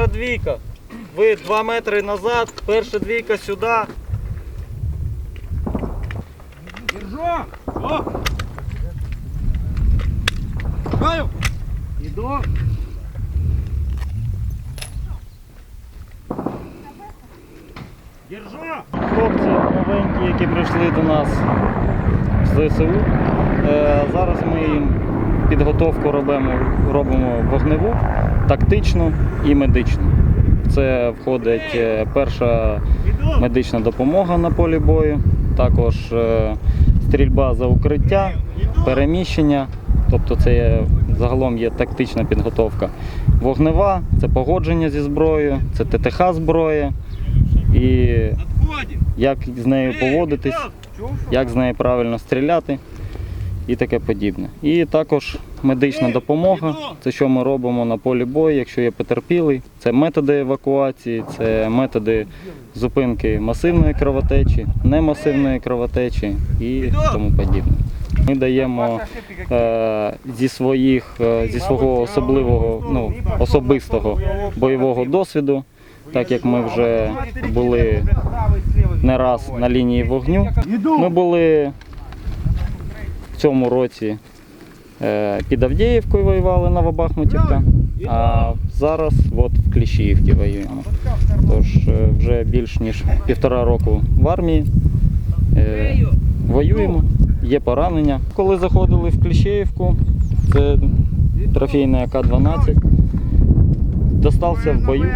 Перша двійка. Ви 2 метри назад, перша двійка сюди. Держо! О! Шукаю! Іду! Держо! Хлопці новенькі, які прийшли до нас з ЗСУ. Е, зараз ми їм підготовку робимо, робимо вогневу, тактичну і медичну. Це входить е, перша медична допомога на полі бою, також е, стрільба за укриття, переміщення. Тобто це є, загалом є тактична підготовка. Вогнева це погодження зі зброєю, це ТТХ зброя і як з нею поводитись, як з нею правильно стріляти і таке подібне. І також медична допомога. Це що ми робимо на полі бою, якщо є потерпілий. Це методи евакуації, це методи зупинки масивної кровотечі, немасивної кровотечі і тому подібне. Ми даємо е, зі своїх е, зі свого особливого, ну особистого бойового досвіду, так як ми вже були не раз на лінії вогню. Ми були в цьому році е, під Авдіївкою воювали Новобахмутівка, а зараз от в Кліщіївці воюємо. Тож е, вже більш ніж півтора року в армії. Е, воюємо, є поранення. Коли заходили в Кліщеївку, це трофейний АК-12, достався в бою.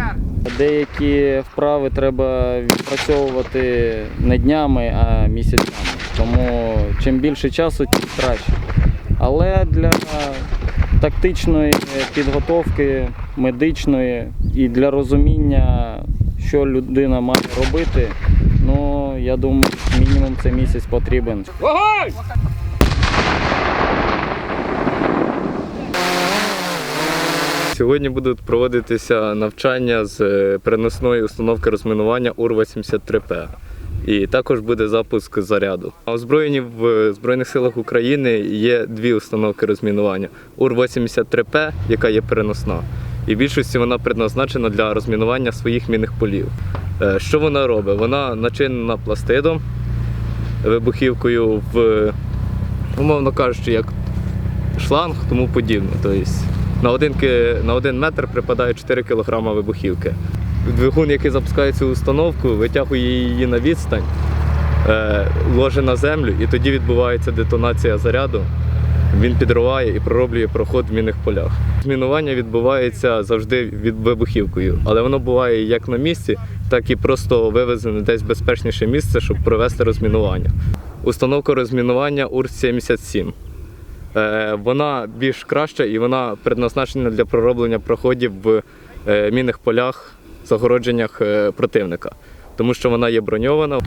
Деякі вправи треба відпрацьовувати не днями, а місяцями. Тому чим більше часу, тим краще. Але для тактичної підготовки, медичної і для розуміння, що людина має робити, ну я думаю, мінімум це місяць потрібен. Вогонь! Сьогодні будуть проводитися навчання з е, переносної установки розмінування УР-83П. І також буде запуск заряду. А озброєні в Збройних силах України є дві установки розмінування: УР-83П, яка є переносна, і в більшості вона предназначена для розмінування своїх мінних полів. Е, Що вона робить? Вона начинена пластидом, вибухівкою в, умовно кажучи, як шланг, тому подібне. Тобто на один, на один метр припадає 4 кг вибухівки. Двигун, який запускає цю установку, витягує її на відстань, е, ложе на землю, і тоді відбувається детонація заряду. Він підриває і пророблює проход в мінних полях. Змінування відбувається завжди від вибухівкою, але воно буває як на місці, так і просто вивезене десь в безпечніше місце, щоб провести розмінування. Установка розмінування УРС-77. Е, Вона більш краща і вона предназначена для пророблення проходів в е, мінних полях, загородженнях е, противника, тому що вона є броньована.